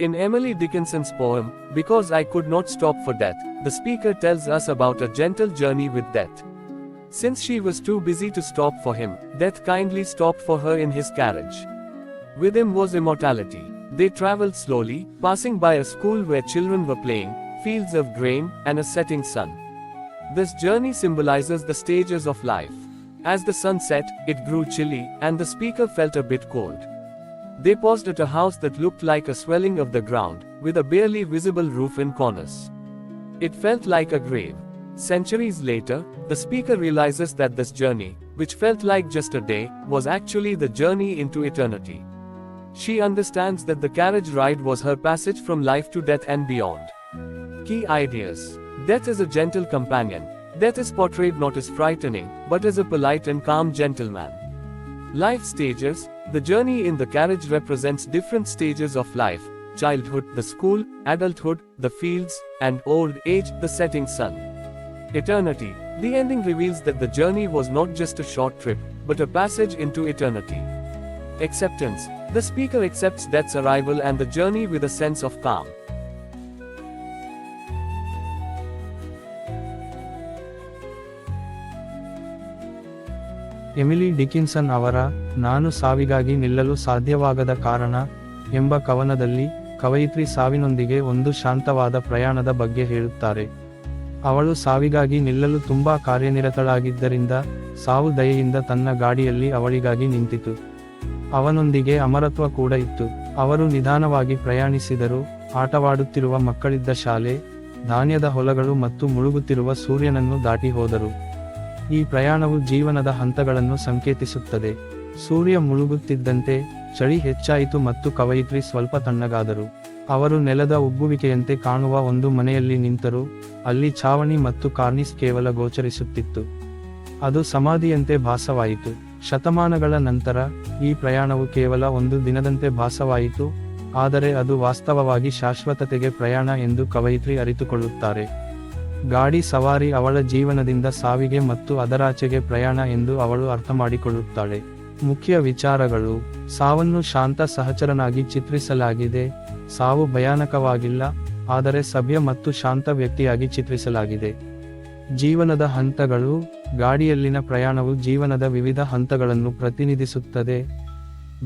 In Emily Dickinson's poem, Because I Could Not Stop for Death, the speaker tells us about a gentle journey with death. Since she was too busy to stop for him, death kindly stopped for her in his carriage. With him was immortality. They traveled slowly, passing by a school where children were playing, fields of grain, and a setting sun. This journey symbolizes the stages of life. As the sun set, it grew chilly, and the speaker felt a bit cold. They paused at a house that looked like a swelling of the ground, with a barely visible roof in corners. It felt like a grave. Centuries later, the speaker realizes that this journey, which felt like just a day, was actually the journey into eternity. She understands that the carriage ride was her passage from life to death and beyond. Key ideas Death is a gentle companion. Death is portrayed not as frightening, but as a polite and calm gentleman. Life stages The journey in the carriage represents different stages of life childhood, the school, adulthood, the fields, and old age, the setting sun. Eternity The ending reveals that the journey was not just a short trip, but a passage into eternity. Acceptance The speaker accepts death's arrival and the journey with a sense of calm. Emily Dickinson ಅವರ ನಾನು ಸಾವಿಗಾಗಿ ನಿಲ್ಲಲು ಸಾಧ್ಯವಾಗದ ಕಾರಣ ಎಂಬ ಕವನದಲ್ಲಿ ಕವಯಿತ್ರಿ ಸಾವಿನೊಂದಿಗೆ ಒಂದು ಶಾಂತವಾದ ಪ್ರಯಾಣದ ಬಗ್ಗೆ ಹೇಳುತ್ತಾರೆ. ಅವಳು ಸಾವಿಗಾಗಿ ನಿಲ್ಲಲು ತುಂಬಾ ಕಾರ್ಯನಿರತಳಾಗಿದ್ದರಿಂದ ಸಾವು ದಯೆಯಿಂದ ತನ್ನ ಗಾಡಿಯಲ್ಲಿ ಅವಳಿಗಾಗಿ ನಿಂತಿತು. ಅವನೊಂದಿಗೆ ಅಮರತ್ವ ಕೂಡ ಇತ್ತು. ಅವರು ನಿಧಾನವಾಗಿ ಪ್ರಯಾಣಿಸಿದರು. ಆಟವಾಡುತ್ತಿರುವ ಮಕ್ಕಳಿದ್ದ ಶಾಲೆ, ಧಾನ್ಯದ ಹೊಲಗಳು ಮತ್ತು ಮುಳುಗುತ್ತಿರುವ ಸೂರ್ಯನನ್ನು ದಾಟಿ ಹೋದರು. ಈ ಪ್ರಯಾಣವು ಜೀವನದ ಹಂತಗಳನ್ನು ಸಂಕೇತಿಸುತ್ತದೆ. ಸೂರ್ಯ ಮುಳುಗುತ್ತಿದ್ದಂತೆ ಚಳಿ ಹೆಚ್ಚಾಯಿತು ಮತ್ತು ಕವಯಿತ್ರಿ ಸ್ವಲ್ಪ ತಣ್ಣಗಾದರು. ಅವರು ನೆಲದ ಉಬ್ಬುವಿಕೆಯಂತೆ ಕಾಣುವ ಒಂದು ಮನೆಯಲ್ಲಿ ನಿಂತರು. ಅಲ್ಲಿ ಛಾವಣಿ ಮತ್ತು ಕಾರ್ನಿಸ್ ಕೇವಲ ಗೋಚರಿಸುತ್ತಿತ್ತು. ಅದು ಸಮಾಧಿಯಂತೆ ಭಾಸವಾಯಿತು. ಶತಮಾನಗಳ ನಂತರ ಈ ಪ್ರಯಾಣವು ಕೇವಲ ಒಂದು ದಿನದಂತೆ ಭಾಸವಾಯಿತು. ಆದರೆ ಅದು ವಾಸ್ತವವಾಗಿ ಶಾಶ್ವತತೆಗೆ ಪ್ರಯಾಣ ಎಂದು ಕವಯಿತ್ರಿ ಅರಿತುಕೊಳ್ಳುತ್ತಾರೆ. ಗಾಡಿ ಸವಾರಿ ಅವಳ ಜೀವನದಿಂದ ಸಾವಿಗೆ ಮತ್ತು ಅದರಾಚೆಗೆ ಪ್ರಯಾಣ ಎಂದು ಅವಳು ಅರ್ಥಮಾಡಿಕೊಳ್ಳುತ್ತಾಳೆ. ಮುಖ್ಯ ವಿಚಾರಗಳು, ಸಾವನ್ನು ಶಾಂತ ಸಹಚರನಾಗಿ ಚಿತ್ರಿಸಲಾಗಿದೆ, ಸಾವು ಭಯಾನಕವಾಗಿಲ್ಲ, ಆದರೆ ಸಭ್ಯ ಮತ್ತು ಶಾಂತ ವ್ಯಕ್ತಿಯಾಗಿ ಚಿತ್ರಿಸಲಾಗಿದೆ. ಜೀವನದ ಹಂತಗಳು, ಗಾಡಿಯಲ್ಲಿನ ಪ್ರಯಾಣವು ಜೀವನದ ವಿವಿಧ ಹಂತಗಳನ್ನು ಪ್ರತಿನಿಧಿಸುತ್ತದೆ.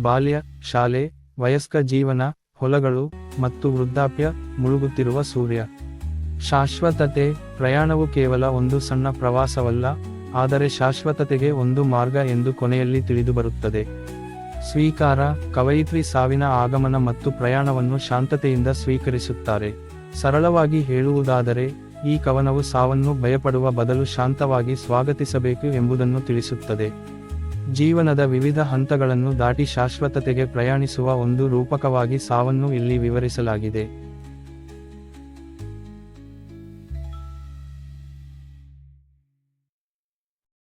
ಬಾಲ್ಯ, ಶಾಲೆ, ವಯಸ್ಕ ಜೀವನ, ಹೊಲಗಳು ಮತ್ತು ವೃದ್ಧಾಪ್ಯ ಮುಳುಗುತ್ತಿರುವ ಸೂರ್ಯ. ಶಾಶ್ವತತೆ ಪ್ರಯಾಣವು ಕೇವಲ ಒಂದು ಸಣ್ಣ ಪ್ರವಾಸವಲ್ಲ, ಆದರೆ ಶಾಶ್ವತತೆಗೆ ಒಂದು ಮಾರ್ಗ ಎಂದು ಕೊನೆಯಲ್ಲಿ ತಿಳಿದುಬರುತ್ತದೆ. ಸ್ವೀಕಾರ, ಕವಯಿತ್ರಿ ಸಾವಿನ ಆಗಮನ ಮತ್ತು ಪ್ರಯಾಣವನ್ನು ಶಾಂತತೆಯಿಂದ ಸ್ವೀಕರಿಸುತ್ತಾರೆ. ಸರಳವಾಗಿ ಹೇಳುವುದಾದರೆ, ಈ ಕವನವು ಸಾವನ್ನು ಭಯಪಡುವ ಬದಲು ಶಾಂತವಾಗಿ ಸ್ವಾಗತಿಸಬೇಕು ಎಂಬುದನ್ನು ತಿಳಿಸುತ್ತದೆ. ಜೀವನದ ವಿವಿಧ ಹಂತಗಳನ್ನು ದಾಟಿ ಶಾಶ್ವತತೆಗೆ ಪ್ರಯಾಣಿಸುವ ಒಂದು ರೂಪಕವಾಗಿ ಸಾವನ್ನು ಇಲ್ಲಿ ವಿವರಿಸಲಾಗಿದೆ.